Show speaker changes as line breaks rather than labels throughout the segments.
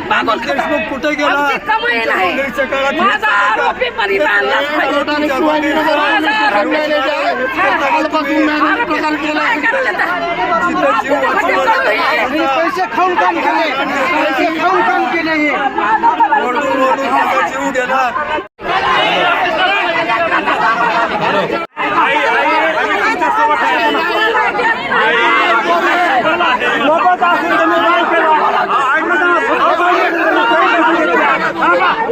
मागून
देशमुख कुठे गेला?
आमची कमाई नाही.
काँग्रेसच्या काळात
माझा आरोपी?
जीव
म्हणजे
पैसे खाऊन काम केले. पैसे खाऊन काम केले हे.
ओरडून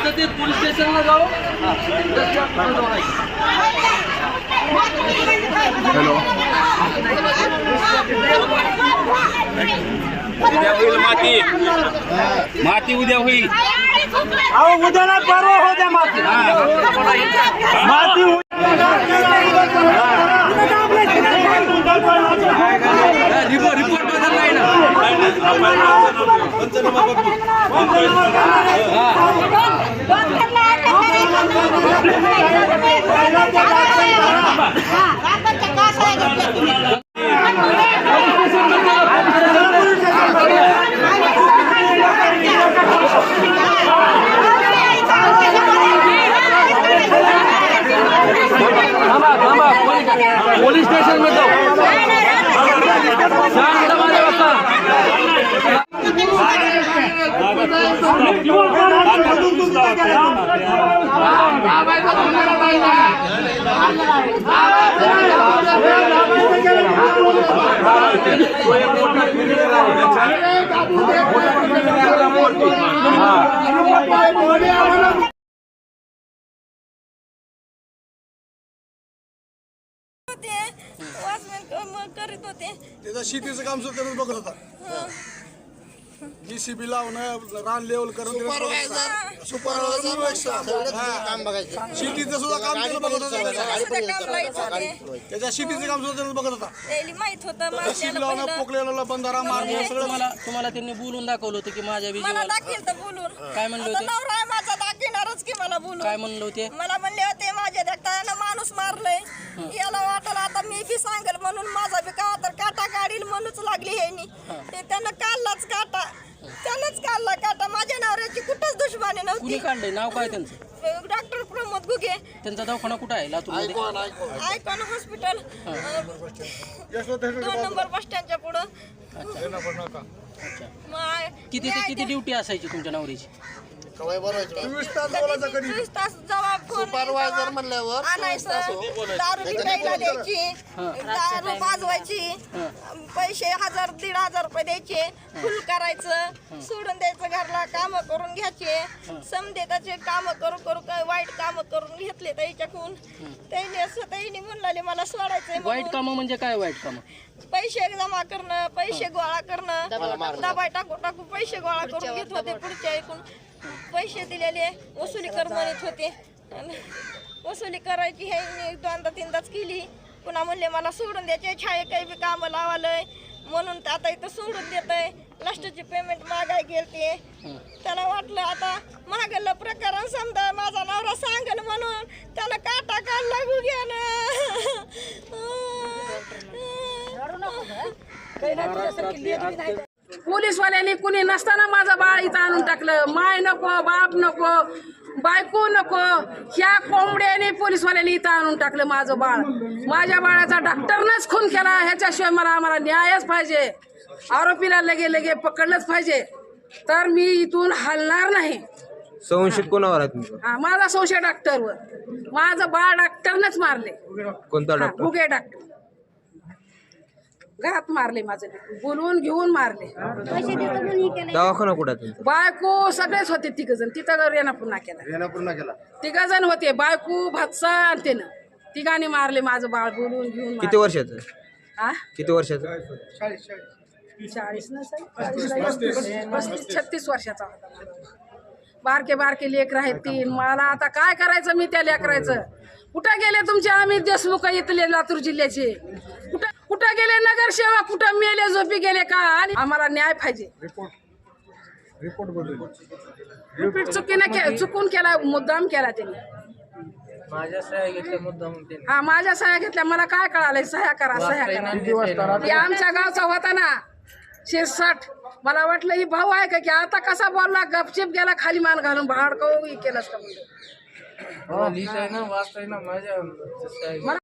गेला
शांततेत पोलीस स्टेशनला जाऊ
उद्या होईल माती माती उद्या होईल
अहो उद्या ना परवा होत्या माती माती
ना
होते वॉचमॅन क- करीत होते
त्याचा शेतीचं काम सुद्धा त्यानं बघत होता जीसीबी लावणं रान लेवल करून काम बघायचं शेतीचं सुद्धा काम बघत होता
सुद्धा काम लाईत होते
त्याच्या शेतीचं काम सुद्धा त्यानं बघत होता
त्याला माहीत होतं माझ्याला
लावणं
पहिलं
पोकलेला बंधारा मारणं सगळं
तुम्हाला तुम्हाला त्यांनी बोलून दाखवलं होतं की माझ्या
मला
विजयाला
दाखील तर बोलून
काय म्हणले होते?
नवरा की मला बोलून
काय म्हणलं होते?
मला म्हणले होते माझ्या देखताना माणूस मारलंय. याला वाटलं आता मी बी सांगेल म्हणून माझा बी का तर काटा काढील म्हणूनच लागली ह्यानी. ते त्यानं काढलाच काटा. त्यानंच काढला काटा. माझ्या नवऱ्याची कुठंच दुश्मनी
कुणी
नव्हती
काढलंय? नाव काय त्यांचं?
डॉक्टर प्रमोद गुगे
त्यांचा दवाखाना कुठं आहे? लातूरमध्ये?
आयकॉन हॉस्पिटल दोन नंबर बस स्टँडच्या पुढं. मग
किती ते किती ड्युटी असायची तुमच्या नवरीची?
चोवीस तास बोलायचं कधी
चोवीस तास जबाब
सुपरवायझर म्हणल्यावर
आणायचं दारू विकायला द्यायची दारू वाजवायची पैसे हजार दीड हजार रुपये द्यायचे फुल करायचं सोडून द्यायचं घरला काम करून घ्यायचे. समजे त्याचे काम करू करू काय वाईट काम करून घेतले त्याच्याकडून त्याने असं त्याने म्हणले मला सोडायचंय
वाईट
म्हणून.
कामं म्हणजे काय वाईट कामं?
पैसे जमा करणं पैसे गोळा करणं दबाय टाकू टाकू पैसे गोळा करून घेत होते पुढच्या ऐकून पैसे दिलेले वसुली कर म्हणत होते. आणि वसुली करायची हे मी दोनदा तीनदाच केली. पुन्हा म्हणले मला सोडून द्यायचे छाये काही बी कामं लावालंय म्हणून आता इथं सोडून देत आहे लास्टची पेमेंट मागाय गेलते. त्याला वाटलं आता मागलं प्रकरण समजा माझा नवरा सांगेल म्हणून. त्याला काटा काढला गुग्यानं
पोलीसवाल्यांनी कुणी नसताना माझं आणून टाकलं. माय नको बाप नको बायको नको. ह्या कोंबड्याने पोलीसवाल्यांनी इथं आणून टाकलं माझं बाळ. माझ्या बाळाचा डॉक्टरनंच खून केला. ह्याच्याशिवाय मला आम्हाला न्यायच पाहिजे. आरोपीला लगे लगे पकडलंच पाहिजे. तर मी इथून हलणार नाही.
संशयित कोणावर आहे तुमचं?
हा, माझा संशय डॉक्टरवर. माझं बाळ डॉक्टरनंच मारले.
कोणता
हा,
डॉक्टर?
डॉक्टर. घरात मारले माझं बोलवून घेऊन मारले.
दवाखाना कुठं तुमचा?
बायको सगळेच होते तिघ जण तिथं रेना पुन्हा केला.
पूर्ण केला.
तिघ जण होते. बायको भातसा आणि त्यानं. तिघांनी मारले माझं बाळ बोलवून घेऊन
किती वर्षाचं?
हा
किती वर्षाचं?
चाळीस
पस्तीस पस्तीस छत्तीस वर्षाचा होता बारके बारके लेकर आहेत तीन मला आता काय करायचं मी त्या लेकरायचं कुठं गेले तुमचे आम्ही देशमुख इथले लातूर जिल्ह्याचे? कुठं कुठं गेले? नगरसेवक कुठं? मेले झोपी गेले का? आणि आम्हाला न्याय पाहिजे. रिपीट चुकीनं के चुकून केला मुद्दाम केला त्यांनी.
माझ्या सह्या घेतल्या मुद्दाम
हा माझ्या सह्या घेतल्या. मला काय कळालंय? सह्या करा सह्या करा. ते आमच्या गावचा होता ना. शिरसाठ मला वाटलं ही भाऊ आहे का? की आता कसा बोलला? गपचिप गेला खाली मान घालून भाड केलंच का
लिहिताय ना माझ्या सह्या